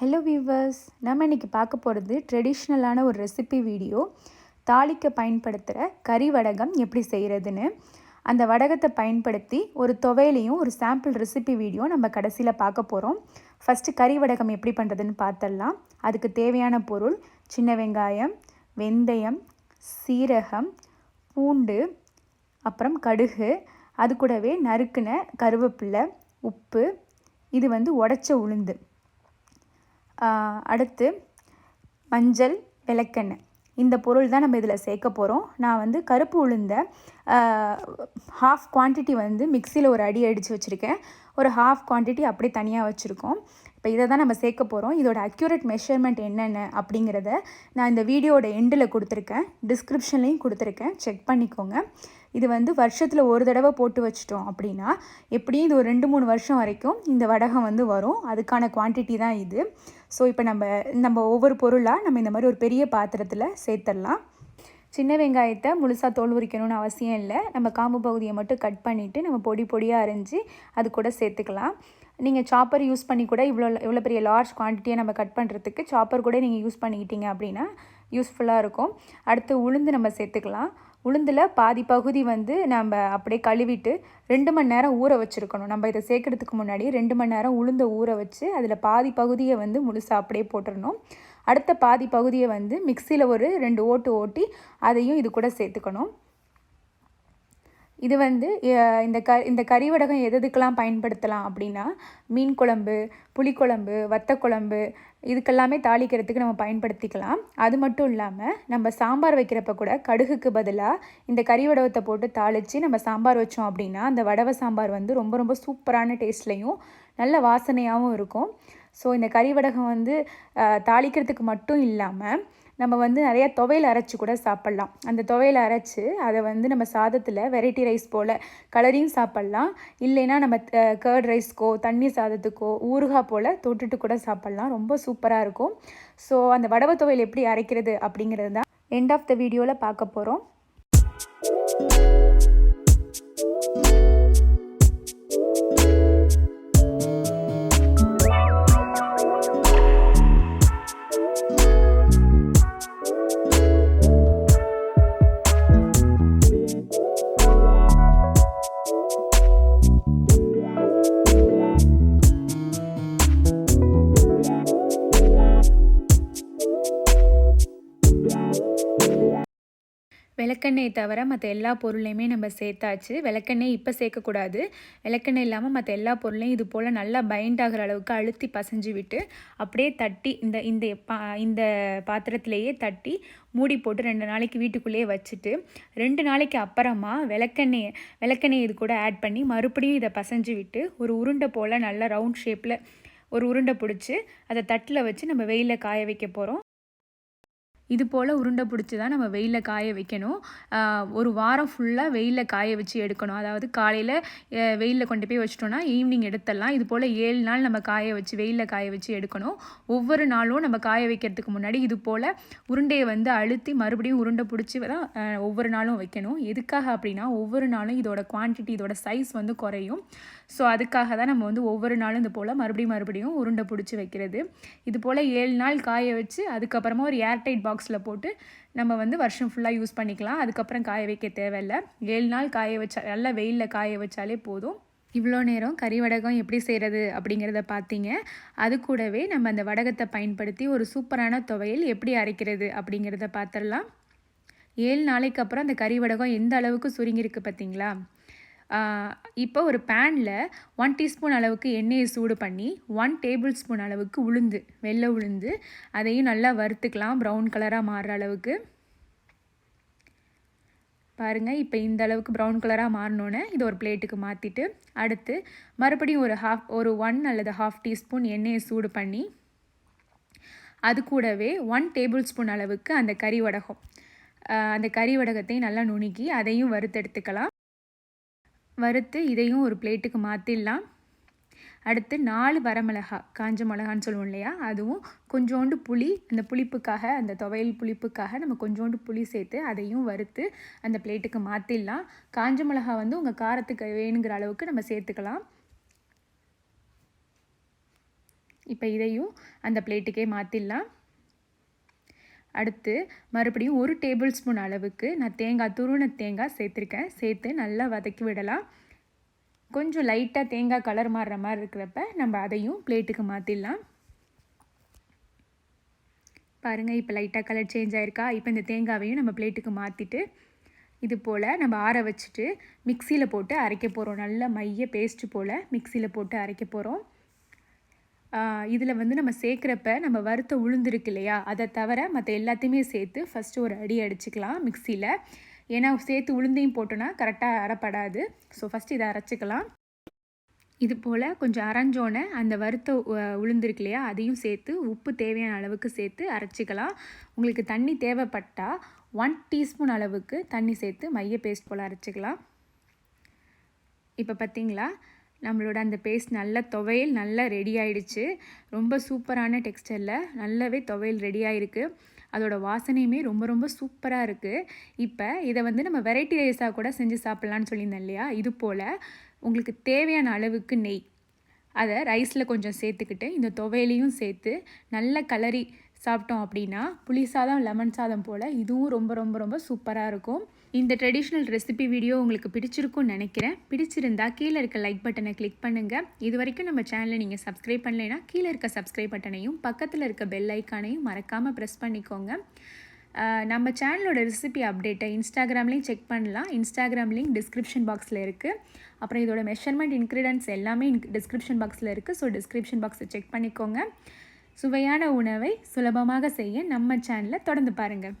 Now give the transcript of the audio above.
Hello viewers நம்ம இன்றைக்கி பார்க்க போகிறது ட்ரெடிஷ்னலான ஒரு ரெசிபி வீடியோ தாளிக்க பயன்படுத்துகிற கறி வடகம் எப்படி செய்கிறதுன்னு அந்த வடகத்தை பயன்படுத்தி ஒரு துவையிலையும் ஒரு சாம்பிள் ரெசிபி வீடியோ நம்ம கடைசியில் பார்க்க போகிறோம் ஃபஸ்ட்டு கறி வடகம் எப்படி பண்ணுறதுன்னு பார்த்துடலாம். அதுக்கு தேவையான பொருள் சின்ன வெங்காயம் வெந்தயம் சீரகம் பூண்டு அப்புறம் கடுகு அது கூடவே நறுக்குன கருவேப்பில்லை உப்பு இது வந்து உடச்ச உளுந்து. அடுத்து மஞ்சள் விளக்கெண்ணெய். இந்த பொருள் தான் நம்ம இதில் சேர்க்க போகிறோம் நான் வந்து கருப்பு உளுந்த ஹாஃப் குவான்டிட்டி வந்து மிக்சியில் ஒரு அடி அடித்து வச்சுருக்கேன். ஒரு ஹாஃப் குவான்டிட்டி அப்படியே தனியாக வச்சுருக்கோம். இப்போ இதை தான் நம்ம சேர்க்க போகிறோம் இதோட அக்யூரேட் மெஷர்மெண்ட் என்னென்ன அப்படிங்கிறத நான் இந்த வீடியோட எண்டில் கொடுத்துருக்கேன். டிஸ்கிரிப்ஷன்லேயும் கொடுத்துருக்கேன். செக் பண்ணிக்கோங்க. இது வந்து வருஷத்தில் ஒரு தடவை போட்டு வச்சிட்டோம் அப்படின்னா எப்படியும் இது ஒரு ரெண்டு மூணு வருஷம் வரைக்கும் இந்த வடகம் வந்து வரும். அதுக்கான குவான்டிட்டி தான் இது. ஸோ இப்போ நம்ம நம்ம ஒவ்வொரு பொருளாக நம்ம இந்த மாதிரி ஒரு பெரிய பாத்திரத்தில் சேர்த்துடலாம். சின்ன வெங்காயத்தை முழுசாக தோல் உரிக்கணும்னு அவசியம் இல்லை. நம்ம காம்பு பகுதியை மட்டும் கட் பண்ணிவிட்டு நம்ம பொடி பொடியாக அரிஞ்சு அது கூட சேர்த்துக்கலாம். நீங்கள் சாப்பர் யூஸ் பண்ணி கூட இவ்வளோ இவ்வளோ பெரிய லார்ஜ் குவான்டிட்டியை நம்ம கட் பண்ணுறதுக்கு சாப்பர் கூட நீங்கள் யூஸ் பண்ணிக்கிட்டீங்க அப்படின்னா யூஸ்ஃபுல்லாக இருக்கும். அடுத்து உளுந்து நம்ம சேர்த்துக்கலாம். உளுந்தில் பாதி பகுதி வந்து நம்ம அப்படியே கழுவிட்டு ரெண்டு மணி நேரம் ஊற வச்சுருக்கணும். நம்ம இதை சேர்க்கறதுக்கு முன்னாடி ரெண்டு மணி நேரம் உளுந்த ஊற வச்சு அதில் பாதி பகுதியை வந்து முழுசாக அப்படியே போட்டுடணும் அடுத்த பாதி பகுதியை வந்து மிக்சியில் ஒரு ரெண்டு ஓட்டு ஓட்டி அதையும் இது கூட சேர்த்துக்கணும். இது வந்து இந்த க இந்த கறிவடகம் எது எதுக்கெல்லாம் பயன்படுத்தலாம் அப்படின்னா மீன் குழம்பு புளிக்குழம்பு வத்தக்குழம்பு இதுக்கெல்லாமே தாளிக்கிறதுக்கு நம்ம பயன்படுத்திக்கலாம். அது மட்டும் இல்லாமல் நம்ம சாம்பார் வைக்கிறப்ப கூட கடுகுக்கு பதிலாக இந்த கறி வடவத்தை போட்டு தாளித்து நம்ம சாம்பார் வச்சோம் அப்படின்னா அந்த வடவை சாம்பார் வந்து ரொம்ப ரொம்ப சூப்பரான டேஸ்ட்லேயும் நல்ல வாசனையாகவும் இருக்கும். ஸோ இந்த கறிவடகம் வந்து தாளிக்கிறதுக்கு மட்டும் இல்லாமல் நம்ம வந்து நிறையா துவையல் அரைச்சி கூட சாப்பிட்லாம். அந்த துவையல் அரைச்சி அதை வந்து நம்ம சாதத்தில் வெரைட்டி ரைஸ் போல் கலரிங் சாப்பிட்லாம். இல்லைன்னா நம்ம கேர்ட் ரைஸ்க்கோ தண்ணி சாதத்துக்கோ ஊறுகாய் போல் தொட்டுட்டு கூட சாப்பிட்லாம். ரொம்ப சூப்பராக இருக்கும். ஸோ அந்த வடவை துவையல் எப்படி அரைக்கிறது அப்படிங்கிறது தான் எண்ட் ஆஃப் த வீடியோவில் பார்க்க போகிறோம் விளக்கெண்ணெயை தவிர மற்ற எல்லா பொருளையுமே நம்ம சேர்த்தாச்சு. விளக்கெண்ணெய் இப்போ சேர்க்கக்கூடாது. விளக்கெண்ணெய் இல்லாமல் மற்ற எல்லா பொருளையும் இது போல் நல்லா பைண்ட் ஆகிற அளவுக்கு அழுத்தி பசைஞ்சு விட்டு அப்படியே தட்டி இந்த இந்த பா இந்த பாத்திரத்திலேயே தட்டி மூடி போட்டு ரெண்டு நாளைக்கு வீட்டுக்குள்ளேயே வச்சுட்டு ரெண்டு நாளைக்கு அப்புறமா விளக்கெண்ணெய் விளக்கெண்ணெய் இது கூட ஆட் பண்ணி மறுபடியும் இதை பசைஞ்சு விட்டு ஒரு உருண்டை போல் நல்லா ரவுண்ட் ஷேப்பில் ஒரு உருண்டை பிடிச்சி அதை தட்டில் வச்சு நம்ம வெயிலில் காய வைக்க போகிறோம் இது போல் உருண்டை பிடிச்சி தான் நம்ம வெயிலில் காய வைக்கணும். ஒரு வாரம் ஃபுல்லாக வெயிலில் காய வச்சு எடுக்கணும். அதாவது காலையில் வெயிலில் கொண்டு போய் வச்சிட்டோன்னா ஈவினிங் எடுத்துடலாம். இது போல் ஏழு நாள் நம்ம காய வச்சு வெயிலில் காய வச்சு எடுக்கணும். ஒவ்வொரு நாளும் நம்ம காய வைக்கிறதுக்கு முன்னாடி இது போல் உருண்டையை வந்து அழுத்தி மறுபடியும் உருண்டை பிடிச்சி தான் ஒவ்வொரு நாளும் வைக்கணும். எதுக்காக அப்படின்னா ஒவ்வொரு நாளும் இதோட குவான்டிட்டி இதோட சைஸ் வந்து குறையும். ஸோ அதுக்காக தான் நம்ம வந்து ஒவ்வொரு நாளும் இது போல் மறுபடியும் மறுபடியும் உருண்டை பிடிச்சி வைக்கிறது. இது போல் ஏழு நாள் காய வச்சு அதுக்கப்புறமா ஒரு ஏர்டைட் பாக்ஸில் போட்டு நம்ம வந்து வருஷம் ஃபுல்லாக யூஸ் பண்ணிக்கலாம். அதுக்கப்புறம் காய வைக்க தேவையில்லை. ஏழு நாள் காய வச்சா நல்லா வெயிலில் காய வச்சாலே போதும். இவ்வளோ நேரம் கறி வடகம் எப்படி செய்கிறது அப்படிங்கிறத பார்த்தீங்க. அது கூடவே நம்ம அந்த வடகத்தை பயன்படுத்தி ஒரு சூப்பரான துவையல் எப்படி அரைக்கிறது அப்படிங்கிறத பார்த்துடலாம். ஏழு நாளைக்கு அப்புறம் அந்த கறி வடகம் எந்த அளவுக்கு சுருங்கியிருக்கு பார்த்தீங்களா? இப்போ ஒரு பேனில் ஒன் டீஸ்பூன் அளவுக்கு எண்ணெயை சூடு பண்ணி ஒன் டேபிள் ஸ்பூன் அளவுக்கு உளுந்து வெள்ளை உளுந்து அதையும் நல்லா வறுத்துக்கலாம் ப்ரௌன் கலராக மாறுற அளவுக்கு. பாருங்கள் இப்போ இந்த அளவுக்கு ப்ரௌன் கலராக மாறினோன்னே இது ஒரு பிளேட்டுக்கு மாற்றிட்டு அடுத்து மறுபடியும் ஒரு ஹாஃப் ஒரு ஒன் அல்லது ஹாஃப் டீஸ்பூன் எண்ணெயை சூடு பண்ணி அது கூடவே ஒன் டேபிள் ஸ்பூன் அளவுக்கு அந்த கறி வடகம். அந்த கறி வடகத்தையும் நல்லா நுணுக்கி அதையும் வறுத்தெடுத்துக்கலாம் வறுத்து இதையும் ஒரு பிளேட்டுக்கு மாற்றிடலாம் அடுத்து நாலு வரமிளகா காஞ்ச மிளகான்னு சொல்லுவோம் இல்லையா? அதுவும் கொஞ்சோண்டு புளி அந்த புளிப்புக்காக அந்த துவையல் புளிப்புக்காக நம்ம கொஞ்சோண்டு புளி சேர்த்து அதையும் வறுத்து அந்த பிளேட்டுக்கு மாற்றிடலாம் காஞ்ச மிளகா வந்து உங்கள் காரத்துக்கு வேணுங்கிற அளவுக்கு நம்ம சேர்த்துக்கலாம். இப்போ இதையும் அந்த பிளேட்டுக்கே மாற்றிடலாம் அடுத்து மறுபடியும் ஒரு டேபிள் ஸ்பூன் அளவுக்கு நான் தேங்காய் துருண தேங்காய் சேர்த்துருக்கேன். சேர்த்து நல்லா வதக்கி விடலாம். கொஞ்சம் லைட்டாக தேங்காய் கலர் மாறுற மாதிரி இருக்கிறப்ப நம்ம அதையும் பிளேட்டுக்கு மாற்றிடலாம் பாருங்கள் இப்போ லைட்டாக கலர் சேஞ்ச் ஆயிருக்கா? இப்போ இந்த தேங்காவையும் நம்ம பிளேட்டுக்கு மாற்றிட்டு இது போல் நம்ம ஆற வச்சுட்டு மிக்சியில் போட்டு அரைக்க போகிறோம் நல்ல மைய பேஸ்ட்டு போல் மிக்சியில் போட்டு அரைக்க போகிறோம் இதில் வந்து நம்ம சேர்க்குறப்ப நம்ம வறுத்த உளுந்துருக்கு இல்லையா? அதை தவிர மற்ற எல்லாத்தையுமே சேர்த்து ஃபஸ்ட்டு ஒரு அடி அடிச்சுக்கலாம் மிக்சியில் ஏன்னா சேர்த்து உளுந்தையும் போட்டோன்னா கரெக்டாக அரைப்படாது. ஸோ ஃபஸ்ட்டு இதை அரைச்சிக்கலாம். இது போல் கொஞ்சம் அரைஞ்சோன்னே அந்த வறுத்த உளுந்துருக்கு இல்லையா? அதையும் சேர்த்து உப்பு தேவையான அளவுக்கு சேர்த்து அரைச்சிக்கலாம். உங்களுக்கு தண்ணி தேவைப்பட்டால் ஒன் டீஸ்பூன் அளவுக்கு தண்ணி சேர்த்து மைய பேஸ்ட் போல் அரைச்சிக்கலாம். இப்போ பார்த்தீங்களா நம்மளோட அந்த பேஸ்ட் நல்ல துவையல் நல்லா ரெடி ஆயிடுச்சு. ரொம்ப சூப்பரான டெக்ஸ்டரில் நல்லாவே துவையல் ரெடி ஆகிருக்கு அதோட வாசனையுமே ரொம்ப ரொம்ப சூப்பராக இருக்குது இப்போ இதை வந்து நம்ம வெரைட்டி ரைஸாக கூட செஞ்சு சாப்பிட்லான்னு சொல்லியிருந்தேன் இல்லையா? இது போல் உங்களுக்கு தேவையான அளவுக்கு நெய். அதை ரைஸில் கொஞ்சம் சேர்த்துக்கிட்டு இந்த துவையிலையும் சேர்த்து நல்ல கலரி சாப்பிட்டோம் அப்படின்னா புளி சாதம் லெமன் சாதம் போல் இதுவும் ரொம்ப ரொம்ப ரொம்ப சூப்பராக இருக்கும். இந்த ட்ரெடிஷ்னல் ரெசிபி வீடியோ உங்களுக்கு பிடிச்சிருக்கும்னு நினைக்கிறேன். பிடிச்சிருந்தா கீழே இருக்க லைக் பட்டனை கிளிக் பண்ணுங்கள் இது வரைக்கும் நம்ம சேனலை நீங்கள் சப்ஸ்கிரைப் பண்ணலைன்னா கீழே இருக்க சப்ஸ்கிரைப் பட்டனையும் பக்கத்தில் இருக்க பெல் ஐக்கானையும் மறக்காமல் ப்ரெஸ் பண்ணிக்கோங்க. நம்ம சேனலோட ரெசிபி அப்டேட்டை இன்ஸ்டாகிராம்லேயும் செக் பண்ணலாம். இன்ஸ்டாகிராம் லிங்க் டிஸ்கிரிப்ஷன் பாக்ஸில் இருக்குது அப்புறம் இதோட மெஷர்மெண்ட் இன்க்ரீடியன்ஸ் எல்லாமே டிஸ்கிரிப்ஷன் பாக்ஸில் இருக்குது ஸோ டிஸ்கிரிப்ஷன் பாக்ஸை செக் பண்ணிக்கோங்க. சுவையான உணவை சுலபமாக செய்ய நம்ம சேனலை தொடர்ந்து பாருங்கள்